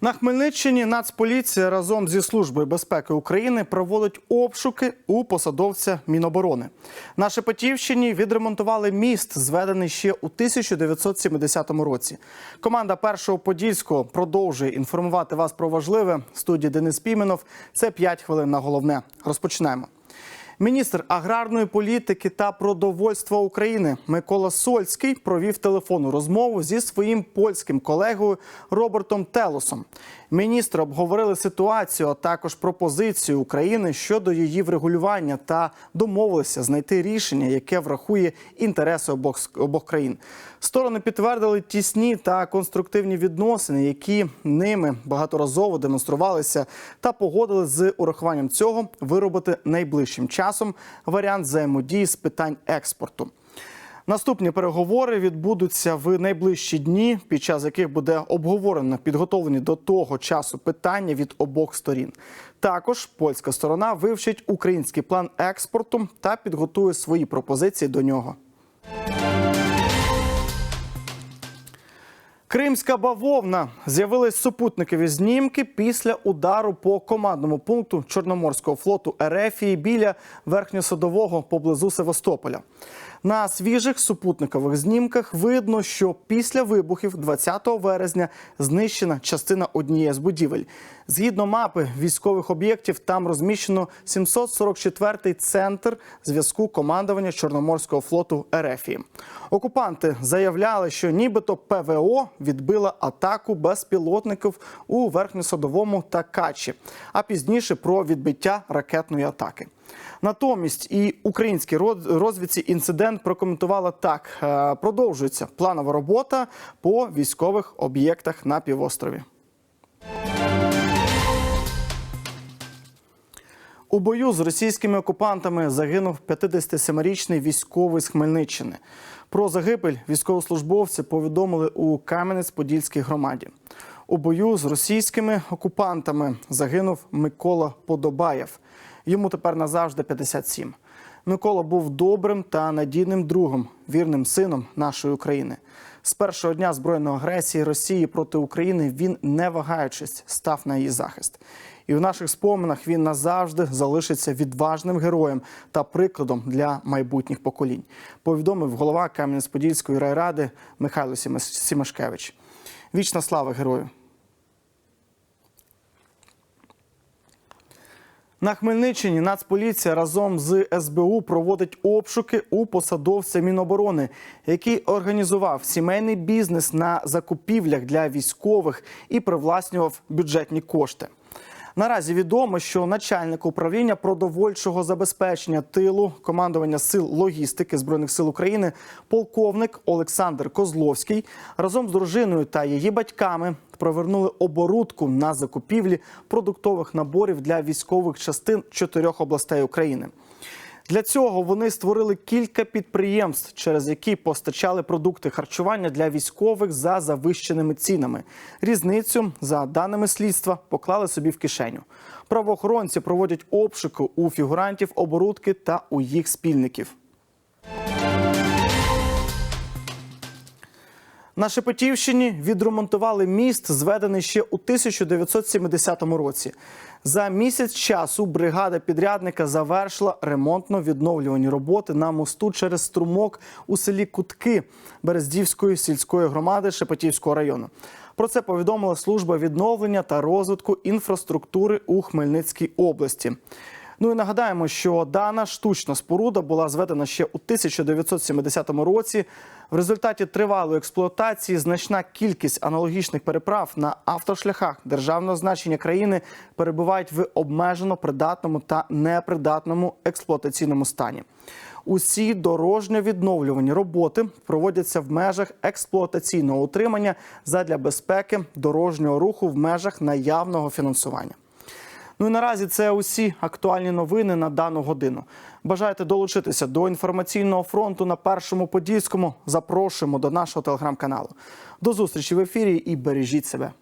На Хмельниччині Нацполіція разом зі службою безпеки України проводить обшуки у посадовця Міноборони. На Шепетівщині відремонтували міст, зведений ще у 1970 році. Команда першого подільського продовжує інформувати вас про важливе. Студії Денис Піменов. Це 5 хвилин на головне. Розпочнемо. Міністр аграрної політики та продовольства України Микола Сольський провів телефонну розмову зі своїм польським колегою Робертом Телосом. Міністри обговорили ситуацію, а також пропозицію України щодо її врегулювання та домовилися знайти рішення, яке врахує інтереси обох, обох країн. Сторони підтвердили тісні та конструктивні відносини, які ними багаторазово демонструвалися, та погодили з урахуванням цього виробити найближчим часом варіант взаємодії з питань експорту. Наступні переговори відбудуться в найближчі дні, під час яких буде обговорено підготовлені до того часу питання від обох сторін. Також польська сторона вивчить український план експорту та підготує свої пропозиції до нього. Кримська бавовна з'явились супутникові знімки після удару по командному пункту Чорноморського флоту Ерефії біля верхньосадового поблизу Севастополя. На свіжих супутникових знімках видно, що після вибухів 20 вересня знищена частина однієї з будівель. Згідно мапи військових об'єктів, там розміщено 744-й центр зв'язку командування Чорноморського флоту Ерефії. Окупанти заявляли, що нібито ПВО відбила атаку безпілотників у верхньосадовому та Качі, а пізніше про відбиття ракетної атаки. Натомість і українські розвідці інцидент прокоментували так: Е, продовжується планова робота по військових об'єктах на півострові. У бою з російськими окупантами загинув 57-річний військовий з Хмельниччини. Про загибель військовослужбовці повідомили у Кам'янець-Подільській громаді. У бою з російськими окупантами загинув Микола Подобаєв. Йому тепер назавжди 57. Микола був добрим та надійним другом, вірним сином нашої України. З першого дня збройної агресії Росії проти України він, не вагаючись, став на її захист. І в наших споминах він назавжди залишиться відважним героєм та прикладом для майбутніх поколінь. Повідомив голова Кам'янець-Подільської райради Михайло Сімашкевич. Вічна слава герою! На Хмельниччині Нацполіція разом з СБУ проводить обшуки у посадовця Міноборони, який організував сімейний бізнес на закупівлях для військових і привласнював бюджетні кошти. Наразі відомо, що начальник управління продовольчого забезпечення тилу командування сил логістики збройних сил України, полковник Олександр Козловський разом з дружиною та її батьками провернули оборудку на закупівлі продуктових наборів для військових частин чотирьох областей України. Для цього вони створили кілька підприємств, через які постачали продукти харчування для військових за завищеними цінами. Різницю, за даними слідства, поклали собі в кишеню. Правоохоронці проводять обшуки у фігурантів оборудки та у їх спільників. На Шепетівщині відремонтували міст, зведений ще у 1970 році. За місяць часу бригада підрядника завершила ремонтно-відновлювані роботи на мосту через струмок у селі Кутки Берездівської сільської громади Шепетівського району. Про це повідомила служба відновлення та розвитку інфраструктури у Хмельницькій області. Ну і нагадаємо, що дана штучна споруда була зведена ще у 1970 році. В результаті тривалої експлуатації значна кількість аналогічних переправ на автошляхах державного значення країни перебувають в обмежено придатному та непридатному експлуатаційному стані. Усі дорожньо-відновлювані роботи проводяться в межах експлуатаційного утримання задля безпеки дорожнього руху в межах наявного фінансування. Ну і наразі це усі актуальні новини на дану годину. Бажаєте долучитися до інформаційного фронту на першому подільському? Запрошуємо до нашого телеграм-каналу. До зустрічі в ефірі і бережіть себе.